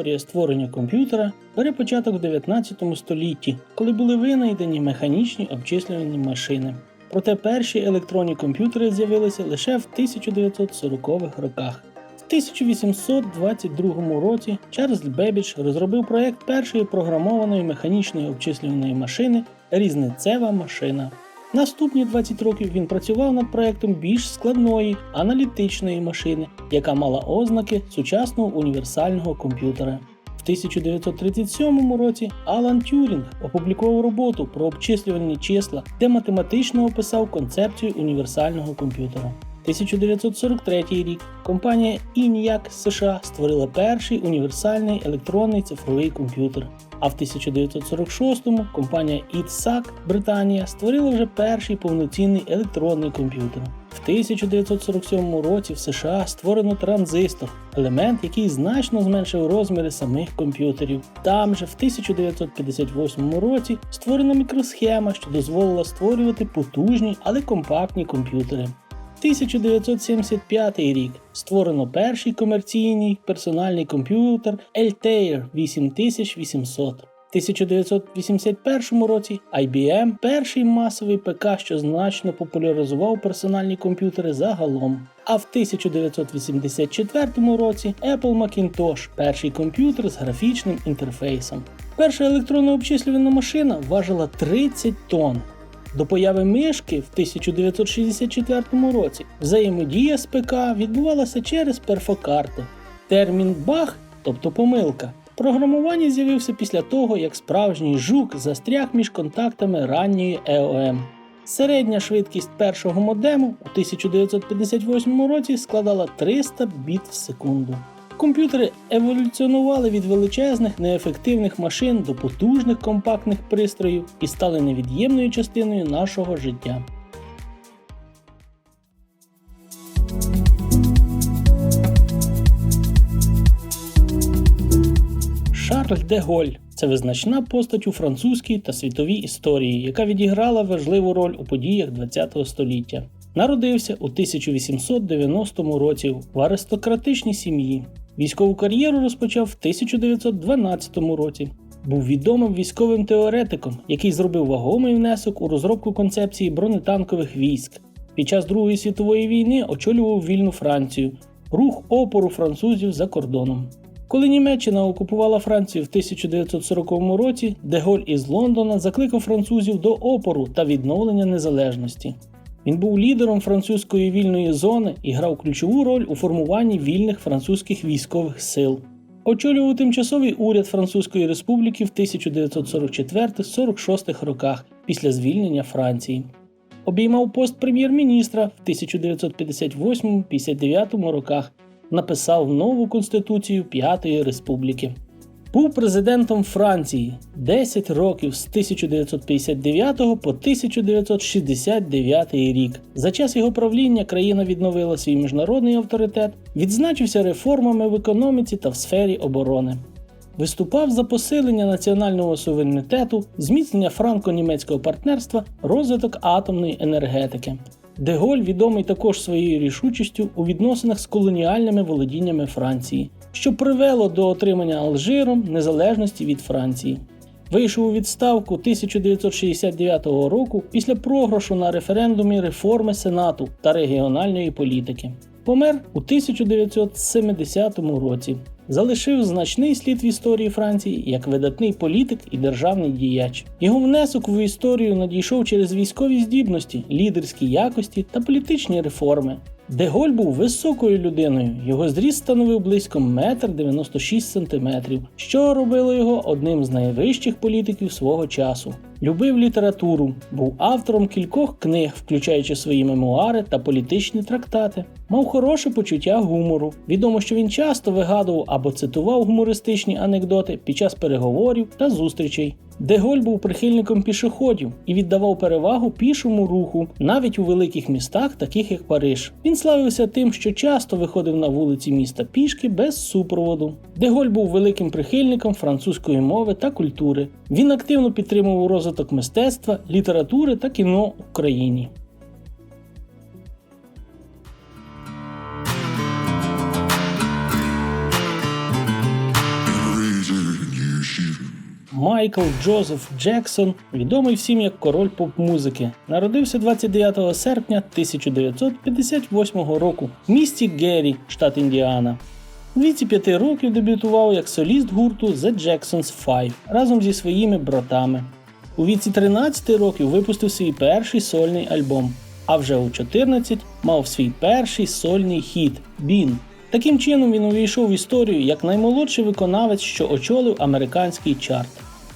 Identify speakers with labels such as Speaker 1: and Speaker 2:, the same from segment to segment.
Speaker 1: історія створення комп'ютера бере початок в 19 столітті, коли були винайдені механічні обчислювальні машини. Проте перші електронні комп'ютери з'явилися лише в 1940-х роках. В 1822 році Чарльз Бебідж розробив проект першої програмованої механічної обчислювальної машини різницева машина. Наступні 20 років він працював над проектом більш складної аналітичної машини, яка мала ознаки сучасного універсального комп'ютера. В 1937 році Алан Тюрінг опублікував роботу про обчислювальні числа, де математично описав концепцію універсального комп'ютера. 1943 рік компанія ENIAC США створила перший універсальний електронний цифровий комп'ютер. А в 1946-му компанія ITSAC Британія створила вже перший повноцінний електронний комп'ютер. В 1947 році в США створено транзистор, елемент, який значно зменшив розміри самих комп'ютерів. Там же в 1958 році створена мікросхема, що дозволила створювати потужні, але компактні комп'ютери. 1975 рік створено перший комерційний персональний комп'ютер Altair 8800. В 1981 році IBM перший масовий ПК, що значно популяризував персональні комп'ютери загалом. А в 1984 році Apple Macintosh перший комп'ютер з графічним інтерфейсом. Перша електронна обчислювальна машина важила 30 тонн. До появи мишки в 1964 році взаємодія з ПК відбувалася через перфокарти. Термін баг, тобто помилка, в програмуванні з'явився після того, як справжній жук застряг між контактами ранньої EOM. Середня швидкість першого модему у 1958 році складала 300 біт в секунду. Комп'ютери еволюціонували від величезних неефективних машин до потужних компактних пристроїв і стали невід'ємною частиною нашого життя. Шарль де Голь це визначна постать у французькій та світовій історії, яка відіграла важливу роль у подіях ХХ століття. Народився у 1890 році в аристократичній сім'ї. Військову кар'єру розпочав в 1912 році. Був відомим військовим теоретиком, який зробив вагомий внесок у розробку концепції бронетанкових військ. Під час Другої світової війни очолював вільну Францію, рух опору французів за кордоном. Коли Німеччина окупувала Францію в 1940 році, Деголь із Лондона закликав французів до опору та відновлення незалежності. Він був лідером французької вільної зони і грав ключову роль у формуванні вільних французьких військових сил. Очолював тимчасовий уряд Французької Республіки в 1944-46 роках після звільнення Франції. Обіймав пост прем'єр-міністра в 1958-59 роках. Написав нову конституцію П'ятої Республіки. Був президентом Франції 10 років з 1959 по 1969 рік. За час його правління країна відновила свій міжнародний авторитет, відзначився реформами в економіці та в сфері оборони. Виступав за посилення національного суверенітету, зміцнення франко-німецького партнерства, розвиток атомної енергетики. Деголь відомий також своєю рішучістю у відносинах з колоніальними володіннями Франції, що привело до отримання Алжиром незалежності від Франції. Вийшов у відставку 1969 року після програшу на референдумі реформи Сенату та регіональної політики. Помер у 1970 році. Залишив значний слід в історії Франції як видатний політик і державний діяч. Його внесок в історію надійшов через військові здібності, лідерські якості та політичні реформи. Деголь був високою людиною, його зріст становив близько 1,96 см, що робило його одним з найвищих політиків свого часу. Любив літературу, був автором кількох книг, включаючи свої мемуари та політичні трактати. Мав хороше почуття гумору. Відомо, що він часто вигадував або цитував гумористичні анекдоти під час переговорів та зустрічей. Деголь був прихильником пішоходів і віддавав перевагу пішому руху навіть у великих містах, таких як Париж. Він славився тим, що часто виходив на вулиці міста пішки без супроводу. Деголь був великим прихильником французької мови та культури. Він активно підтримував розвиток мистецтва, літератури та кіно в Україні. Майкл Джозеф Джексон, відомий всім як король поп-музики, народився 29 серпня 1958 року в місті Геррі, штат Індіана. У віці 5 років дебютував як соліст гурту The Jacksons 5 разом зі своїми братами. У віці 13 років випустив свій перший сольний альбом, а вже у 14 мав свій перший сольний хіт Бін. Таким чином він увійшов в історію як наймолодший виконавець, що очолив американський чарт.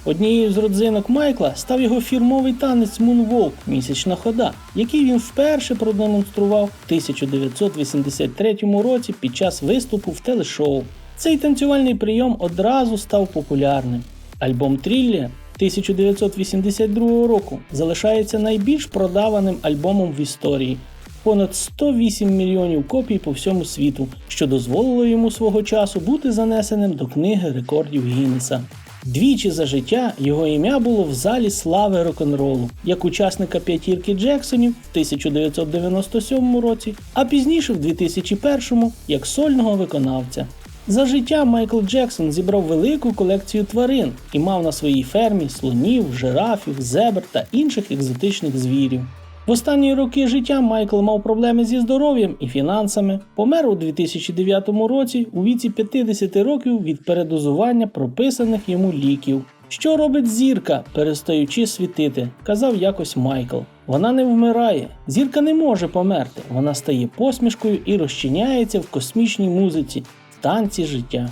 Speaker 1: Однією з родзинок Майкла став його фірмовий танець Moonwalk місячна хода, який він вперше продемонстрував в 1983 році під час виступу в телешоу. Цей танцювальний прийом одразу став популярним. Альбом Тріллі 1982 року залишається найбільш продаваним альбомом в історії. Понад 108 мільйонів копій по всьому світу, що дозволило йому свого часу бути занесеним до книги рекордів Гіннеса. Двічі за життя його ім'я було в залі слави рок-н-ролу, як учасника п'ятірки Джексонів в 1997 році, а пізніше в 2001 як сольного виконавця. За життя Майкл Джексон зібрав велику колекцію тварин і мав на своїй фермі слонів, жирафів, зебр та інших екзотичних звірів. В останні роки життя Майкл мав проблеми зі здоров'ям і фінансами. Помер у 2009 році у віці 50 років від передозування прописаних йому ліків. Що робить зірка, перестаючи світити, казав якось Майкл. Вона не вмирає, зірка не може померти. Вона стає посмішкою і розчиняється в космічній музиці, танці життя.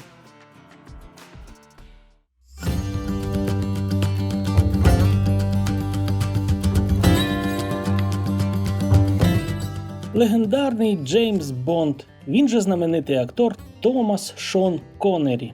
Speaker 1: Легендарний Джеймс Бонд, він же знаменитий актор Томас Шон Коннері.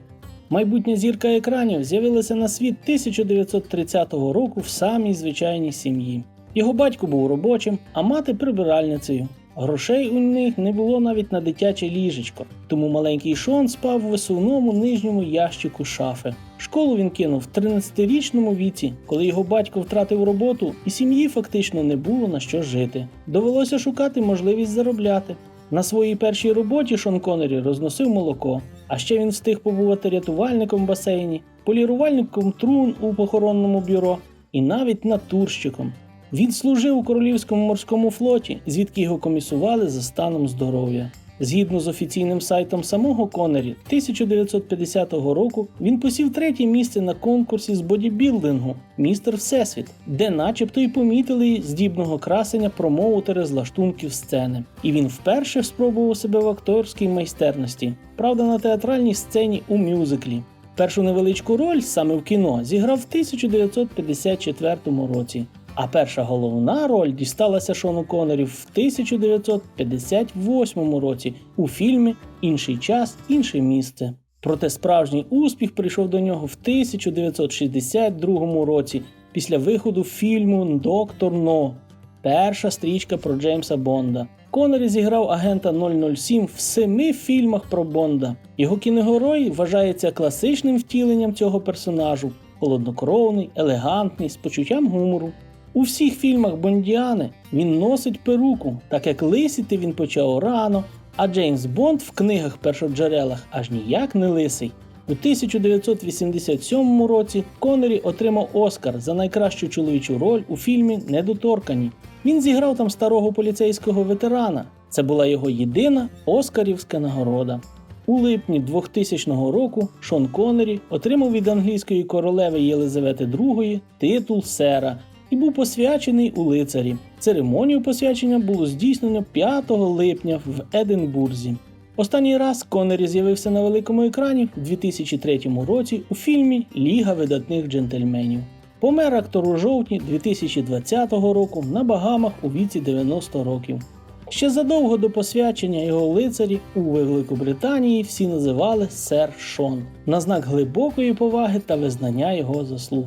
Speaker 1: Майбутня зірка екранів з'явилася на світ 1930 року в самій звичайній сім'ї. Його батько був робочим, а мати прибиральницею. Грошей у них не було навіть на дитяче ліжечко, тому маленький Шон спав в висувному нижньому ящику шафи. Школу він кинув в 13-річному віці, коли його батько втратив роботу, і сім'ї фактично не було на що жити. Довелося шукати можливість заробляти. На своїй першій роботі Шон Коннері розносив молоко, а ще він встиг побувати рятувальником в басейні, полірувальником трун у похоронному бюро і навіть натурщиком. Він служив у Королівському морському флоті, звідки його комісували за станом здоров'я. Згідно з офіційним сайтом самого Коннері, 1950 року він посів третє місце на конкурсі з бодібілдингу Містер Всесвіт, де начебто й помітили здібного красення промоутери з лаштунків сцени. І він вперше спробував себе в акторській майстерності, правда, на театральній сцені у мюзиклі. Першу невеличку роль саме в кіно зіграв в 1954 році. А перша головна роль дісталася Шону Коннері в 1958 році у фільмі Інший час, інше місце. Проте справжній успіх прийшов до нього в 1962 році після виходу фільму Доктор Но. Перша стрічка про Джеймса Бонда. Коннері зіграв агента 007 в семи фільмах про Бонда. Його кіногерой вважається класичним втіленням цього персонажу холоднокровний, елегантний, з почуттям гумору. У всіх фільмах Бондіани він носить перуку, так як лисіти він почав рано, а Джеймс Бонд в книгах першоджерелах аж ніяк не лисий. У 1987 році Коннері отримав Оскар за найкращу чоловічу роль у фільмі Недоторкані. Він зіграв там старого поліцейського ветерана. Це була його єдина Оскарівська нагорода. У липні 2000 року Шон Коннері отримав від англійської королеви Єлизавети II титул сера і був посвячений у лицарі. Церемонію посвячення було здійснено 5 липня в Единбурзі. Останній раз Коннері з'явився на великому екрані в 2003 році у фільмі Ліга видатних джентльменів. Помер актор у жовтні 2020 року на Багамах у віці 90 років. Ще задовго до посвячення його лицарі у Великобританії всі називали сер Шон на знак глибокої поваги та визнання його заслуг.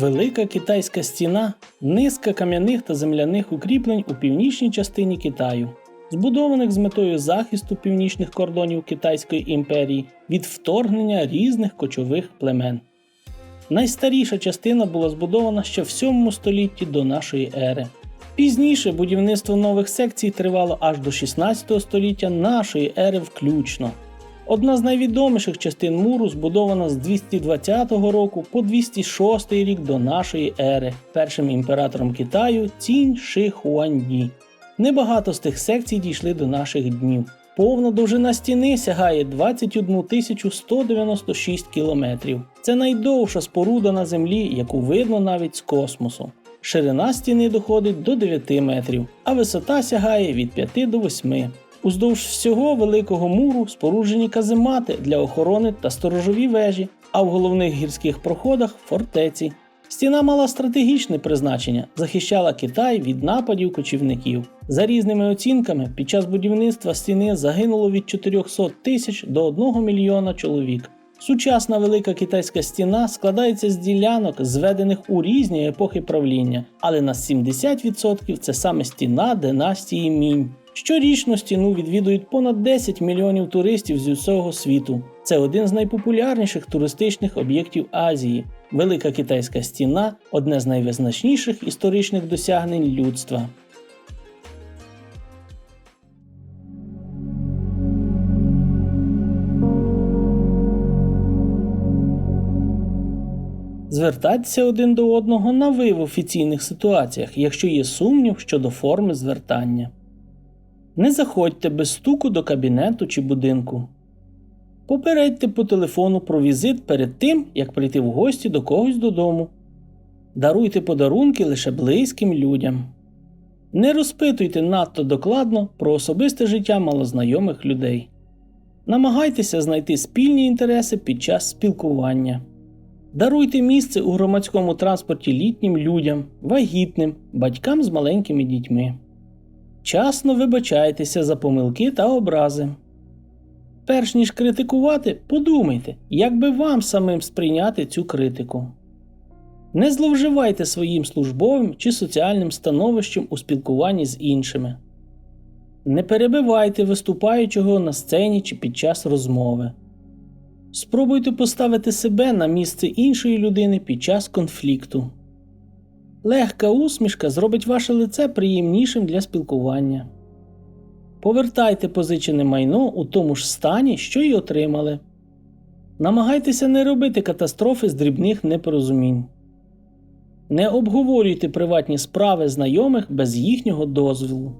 Speaker 1: Велика китайська стіна низка кам'яних та земляних укріплень у північній частині Китаю, збудованих з метою захисту північних кордонів Китайської імперії від вторгнення різних кочових племен. Найстаріша частина була збудована ще в 7 столітті до нашої ери. Пізніше будівництво нових секцій тривало аж до 16 століття нашої ери включно. Одна з найвідоміших частин муру збудована з 220 року по 206 рік до нашої ери першим імператором Китаю Цінь Ши Хуанді. Небагато з тих секцій дійшли до наших днів. Повна довжина стіни сягає 21 196 кілометрів. Це найдовша споруда на землі, яку видно навіть з космосу. Ширина стіни доходить до 9 метрів, а висота сягає від 5 до 8. Уздовж всього великого муру споруджені каземати для охорони та сторожові вежі, а в головних гірських проходах фортеці. Стіна мала стратегічне призначення, захищала Китай від нападів кочівників. За різними оцінками, під час будівництва стіни загинуло від 400 тисяч до 1 мільйона чоловік. Сучасна велика китайська стіна складається з ділянок, зведених у різні епохи правління, але на 70% це саме стіна династії Мінь. Щорічно стіну відвідують понад 10 мільйонів туристів з усього світу. Це один з найпопулярніших туристичних об'єктів Азії. Велика китайська стіна одне з найвизначніших історичних досягнень людства. Звертайтеся один до одного на ви в офіційних ситуаціях, якщо є сумнів щодо форми звертання. Не заходьте без стуку до кабінету чи будинку. Попередьте по телефону про візит перед тим, як прийти в гості до когось додому. Даруйте подарунки лише близьким людям. Не розпитуйте надто докладно про особисте життя малознайомих людей. Намагайтеся знайти спільні інтереси під час спілкування. Даруйте місце у громадському транспорті літнім людям, вагітним, батькам з маленькими дітьми. Часно вибачайтеся за помилки та образи. Перш ніж критикувати, подумайте, як би вам самим сприйняти цю критику. Не зловживайте своїм службовим чи соціальним становищем у спілкуванні з іншими. Не перебивайте виступаючого на сцені чи під час розмови. Спробуйте поставити себе на місце іншої людини під час конфлікту. Легка усмішка зробить ваше лице приємнішим для спілкування. Повертайте позичене майно у тому ж стані, що й отримали. Намагайтеся не робити катастрофи з дрібних непорозумінь. Не обговорюйте приватні справи знайомих без їхнього дозволу.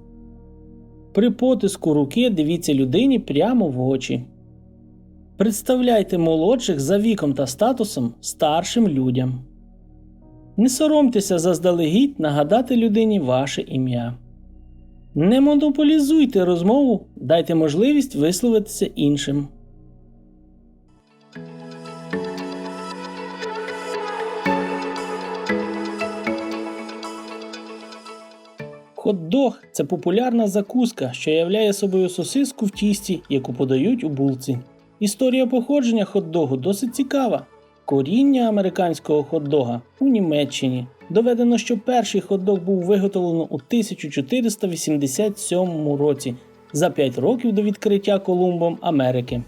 Speaker 1: При потиску руки дивіться людині прямо в очі. Представляйте молодших за віком та статусом старшим людям. Не соромтеся заздалегідь нагадати людині ваше ім'я. Не монополізуйте розмову, дайте можливість висловитися іншим. Хот-дог – це популярна закуска, що являє собою сосиску в тісті, яку подають у булці. Історія походження хот-догу досить цікава. Коріння американського хот-дога у Німеччині. Доведено, що перший хот-дог був виготовлено у 1487 році за 5 років до відкриття Колумбом Америки.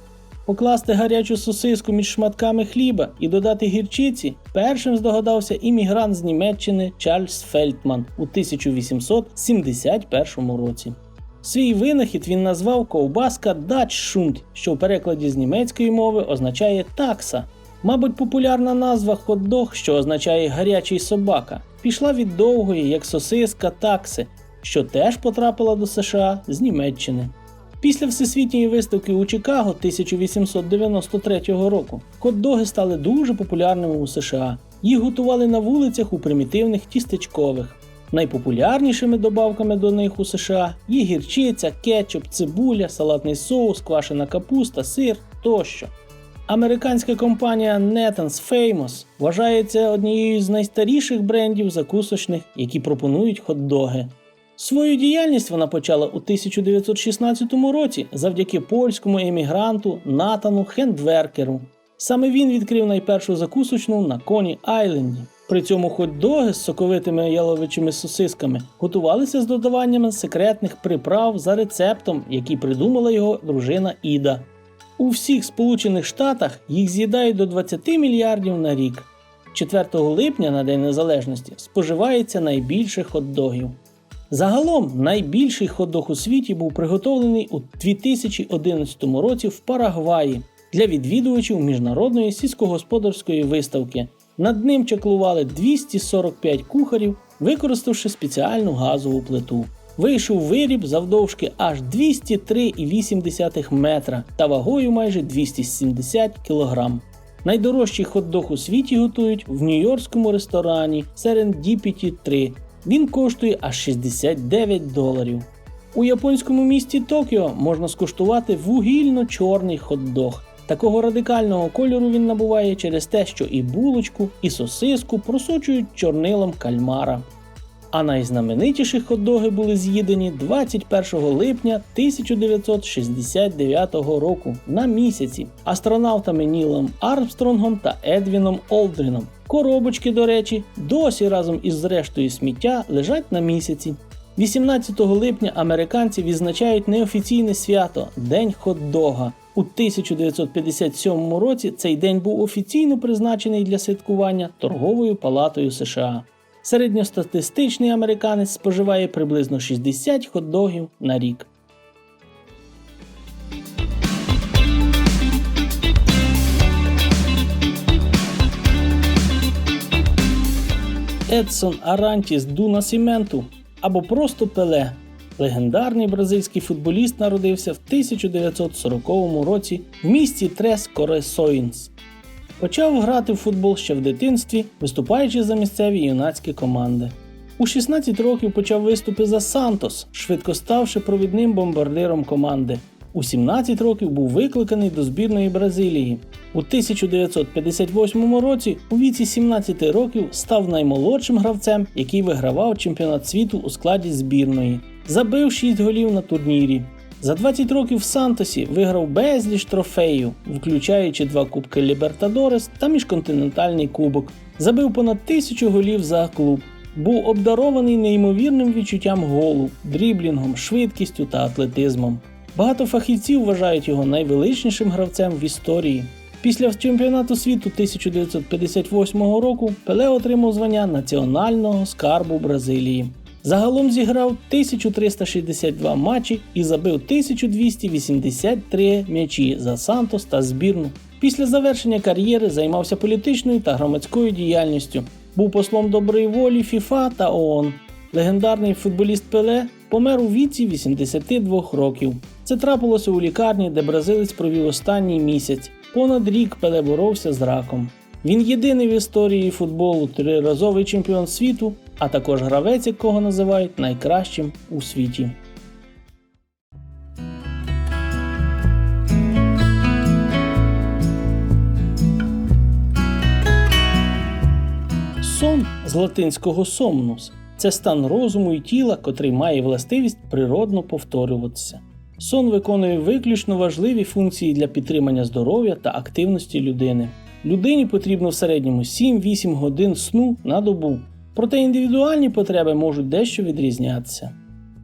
Speaker 1: Покласти гарячу сосиску між шматками хліба і додати гірчиці першим здогадався іммігрант з Німеччини Чарльз Фельтман у 1871 році. Свій винахід він назвав ковбаска Schund, що в перекладі з німецької мови означає такса. Мабуть, популярна назва хот-дог, що означає гарячий собака, пішла від довгої, як сосиска такси, що теж потрапила до США з Німеччини. Після всесвітньої виставки у Чикаго 1893 року хот-доги стали дуже популярними у США. Їх готували на вулицях у примітивних тістечкових. Найпопулярнішими добавками до них у США є гірчиця, кетчуп, цибуля, салатний соус, квашена капуста, сир тощо. Американська компанія Netons Famous вважається однією з найстаріших брендів закусочних, які пропонують хот-доги. Свою діяльність вона почала у 1916 році завдяки польському емігранту Натану Хендверкеру. Саме він відкрив найпершу закусочну на Коні Айленді. При цьому хот-доги з соковитими яловичими сосисками готувалися з додаванням секретних приправ за рецептом, який придумала його дружина Іда. У всіх Сполучених Штатах їх з'їдають до 20 мільярдів на рік. 4 липня на День Незалежності споживається найбільше хот-догів. Загалом найбільший хот-дог у світі був приготовлений у 2011 році в Парагваї для відвідувачів міжнародної сільськогосподарської виставки. Над ним чаклували 245 кухарів, використавши спеціальну газову плиту. Вийшов виріб завдовжки аж 203,8 метра та вагою майже 270 кг. Найдорожчий хот-дог у світі готують в нью-йоркському ресторані Serendipity 3. Він коштує аж 69 доларів. У японському місті Токіо можна скуштувати вугільно-чорний хот-дог. Такого радикального кольору він набуває через те, що і булочку, і сосиску просочують чорнилом кальмара. А найзнаменитіші хот-доги були з'їдені 21 липня 1969 року на місяці астронавтами Нілом Армстронгом та Едвіном Олдріном. Коробочки, до речі, досі разом із рештою сміття лежать на місяці. 18 липня американці відзначають неофіційне свято День хот-дога. У 1957 році цей день був офіційно призначений для святкування торговою палатою США. Середньостатистичний американець споживає приблизно 60 хот-догів на рік. Едсон Арантіс Ду Насіменту або просто Пеле. Легендарний бразильський футболіст народився в 1940 році в місті Трес Коресоїнс. Почав грати в футбол ще в дитинстві, виступаючи за місцеві юнацькі команди. У 16 років почав виступи за Сантос, швидко ставши провідним бомбардиром команди. У 17 років був викликаний до збірної Бразилії. У 1958 році, у віці 17 років, став наймолодшим гравцем, який вигравав чемпіонат світу у складі збірної. Забив 6 голів на турнірі. За 20 років в Сантосі виграв безліч трофеїв, включаючи два кубки Лібертадорес та міжконтинентальний кубок. Забив понад тисячу голів за клуб. Був обдарований неймовірним відчуттям голу, дріблінгом, швидкістю та атлетизмом. Багато фахівців вважають його найвеличнішим гравцем в історії. Після чемпіонату світу 1958 року Пеле отримав звання національного скарбу Бразилії. Загалом зіграв 1362 матчі і забив 1283 м'ячі за Сантос та збірну. Після завершення кар'єри займався політичною та громадською діяльністю. Був послом доброї волі ФІФА та ООН. Легендарний футболіст Пеле помер у віці 82 років. Це трапилося у лікарні, де бразилець провів останній місяць. Понад рік Пеле боровся з раком. Він єдиний в історії футболу триразовий чемпіон світу, а також гравець, якого називають найкращим у світі. Сон з латинського somnus – це стан розуму і тіла, котрий має властивість природно повторюватися. Сон виконує виключно важливі функції для підтримання здоров'я та активності людини. Людині потрібно в середньому 7-8 годин сну на добу, проте індивідуальні потреби можуть дещо відрізнятися.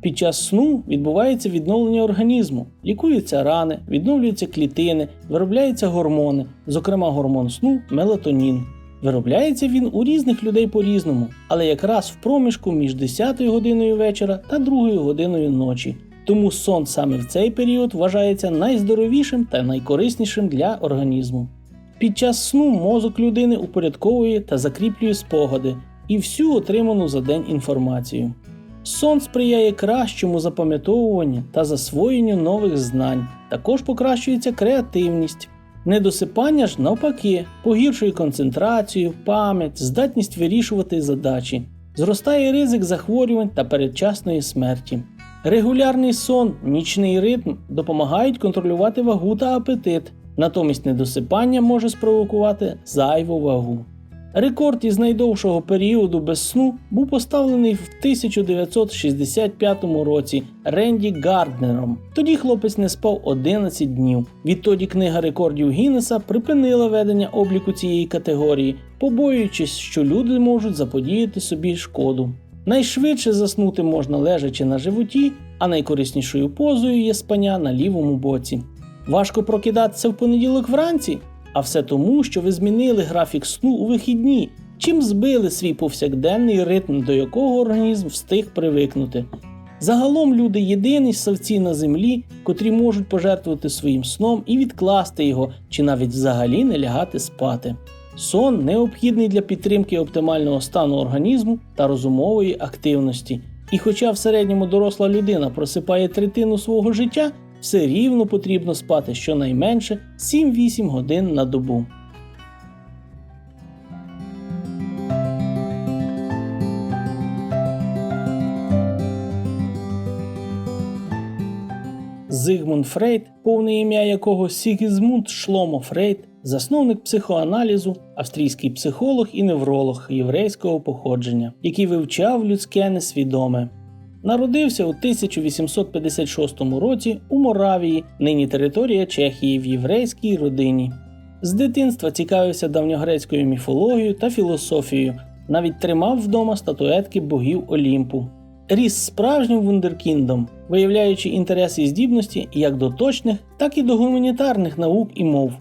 Speaker 1: Під час сну відбувається відновлення організму, лікуються рани, відновлюються клітини, виробляються гормони, зокрема гормон сну мелатонін. Виробляється він у різних людей по-різному, але якраз в проміжку між 10 годиною вечора та 2 годиною ночі. Тому сон саме в цей період вважається найздоровішим та найкориснішим для організму. Під час сну мозок людини упорядковує та закріплює спогади і всю отриману за день інформацію. Сон сприяє кращому запам'ятовуванню та засвоєнню нових знань, також покращується креативність. Недосипання ж навпаки, погіршує концентрацію, пам'ять, здатність вирішувати задачі, зростає ризик захворювань та передчасної смерті. Регулярний сон, нічний ритм допомагають контролювати вагу та апетит, натомість недосипання може спровокувати зайву вагу. Рекорд із найдовшого періоду без сну був поставлений в 1965 році Ренді Гарднером. Тоді хлопець не спав 11 днів. Відтоді книга рекордів Гіннеса припинила ведення обліку цієї категорії, побоюючись, що люди можуть заподіяти собі шкоду. Найшвидше заснути можна лежачи на животі, а найкориснішою позою є спання на лівому боці. Важко прокидатися в понеділок вранці, а все тому, що ви змінили графік сну у вихідні, чим збили свій повсякденний ритм, до якого організм встиг привикнути. Загалом люди єдині ссавці на землі, котрі можуть пожертвувати своїм сном і відкласти його, чи навіть взагалі не лягати спати. Сон необхідний для підтримки оптимального стану організму та розумової активності. І хоча в середньому доросла людина просипає третину свого життя, все рівно потрібно спати щонайменше 7-8 годин на добу. Зигмунд Фрейд, повне ім'я якого Сігізмунд Шломо Фрейд, засновник психоаналізу, австрійський психолог і невролог єврейського походження, який вивчав людське несвідоме. Народився у 1856 році у Моравії, нині територія Чехії в єврейській родині. З дитинства цікавився давньогрецькою міфологією та філософією, навіть тримав вдома статуетки богів Олімпу. Ріс справжнім вундеркіндом, виявляючи інтереси і здібності як до точних, так і до гуманітарних наук і мов.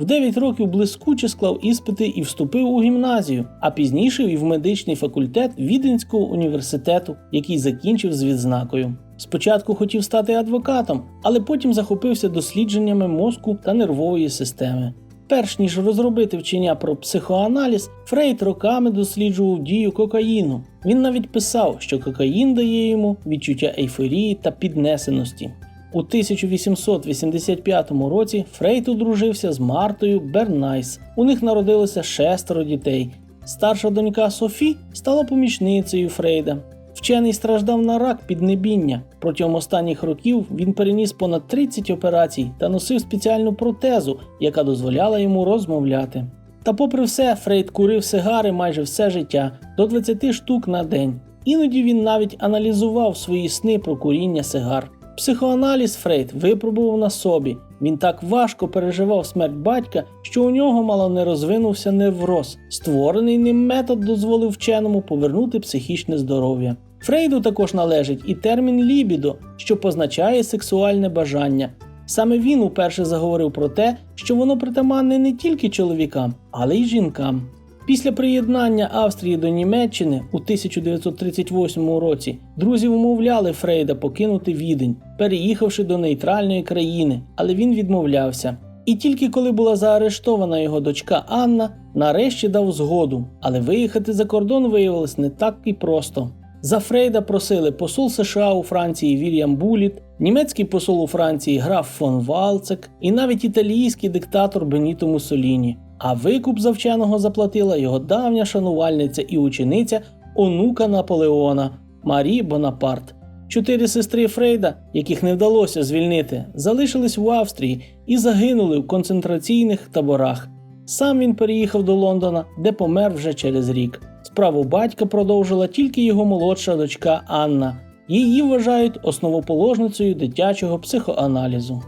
Speaker 1: В 9 років блискуче склав іспити і вступив у гімназію, а пізніше і в медичний факультет Віденського університету, який закінчив з відзнакою. Спочатку хотів стати адвокатом, але потім захопився дослідженнями мозку та нервової системи. Перш ніж розробити вчення про психоаналіз, Фрейд роками досліджував дію кокаїну. Він навіть писав, що кокаїн дає йому відчуття ейфорії та піднесеності. У 1885 році Фрейд одружився з Мартою Бернайс. У них народилося шестеро дітей. Старша донька Софі стала помічницею Фрейда. Вчений страждав на рак піднебіння. Протягом останніх років він переніс понад 30 операцій та носив спеціальну протезу, яка дозволяла йому розмовляти. Та, попри все, Фрейд курив сигари майже все життя до 20 штук на день. Іноді він навіть аналізував свої сни про куріння сигар. Психоаналіз Фрейд випробував на собі. Він так важко переживав смерть батька, що у нього мало не розвинувся невроз. Створений ним метод дозволив вченому повернути психічне здоров'я. Фрейду також належить і термін лібідо, що позначає сексуальне бажання. Саме він уперше заговорив про те, що воно притаманне не тільки чоловікам, але й жінкам. Після приєднання Австрії до Німеччини у 1938 році друзі умовляли Фрейда покинути відень, переїхавши до нейтральної країни, але він відмовлявся. І тільки коли була заарештована його дочка Анна, нарешті дав згоду, але виїхати за кордон виявилось не так і просто. За Фрейда просили посол США у Франції Вільям Буліт, німецький посол у Франції граф фон Валцек і навіть італійський диктатор Беніто Муссоліні. А викуп за вченого заплатила його давня шанувальниця і учениця онука Наполеона Марі Бонапарт. Чотири сестри Фрейда, яких не вдалося звільнити, залишились в Австрії і загинули в концентраційних таборах. Сам він переїхав до Лондона, де помер вже через рік. Справу батька продовжила тільки його молодша дочка Анна. Її вважають основоположницею дитячого психоаналізу.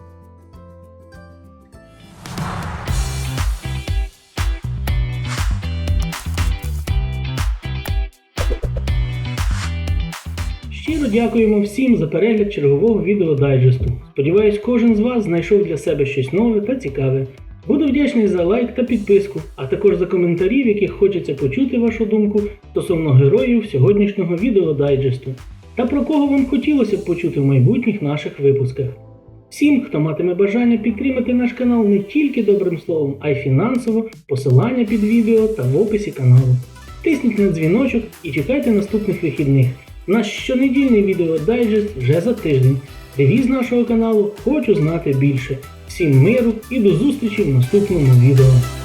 Speaker 1: Дякуємо всім за перегляд чергового відео дайджесту. Сподіваюсь, кожен з вас знайшов для себе щось нове та цікаве. Буду вдячний за лайк та підписку, а також за коментарі, в яких хочеться почути вашу думку стосовно героїв сьогоднішнього відео дайджесту та про кого вам хотілося б почути в майбутніх наших випусках. Всім, хто матиме бажання підтримати наш канал не тільки добрим словом, а й фінансово, посилання під відео та в описі каналу. Тисніть на дзвіночок і чекайте наступних вихідних. Наш щонедільний відео дайджест вже за тиждень. Девіз нашого каналу Хочу знати більше. Всім миру і до зустрічі в наступному відео.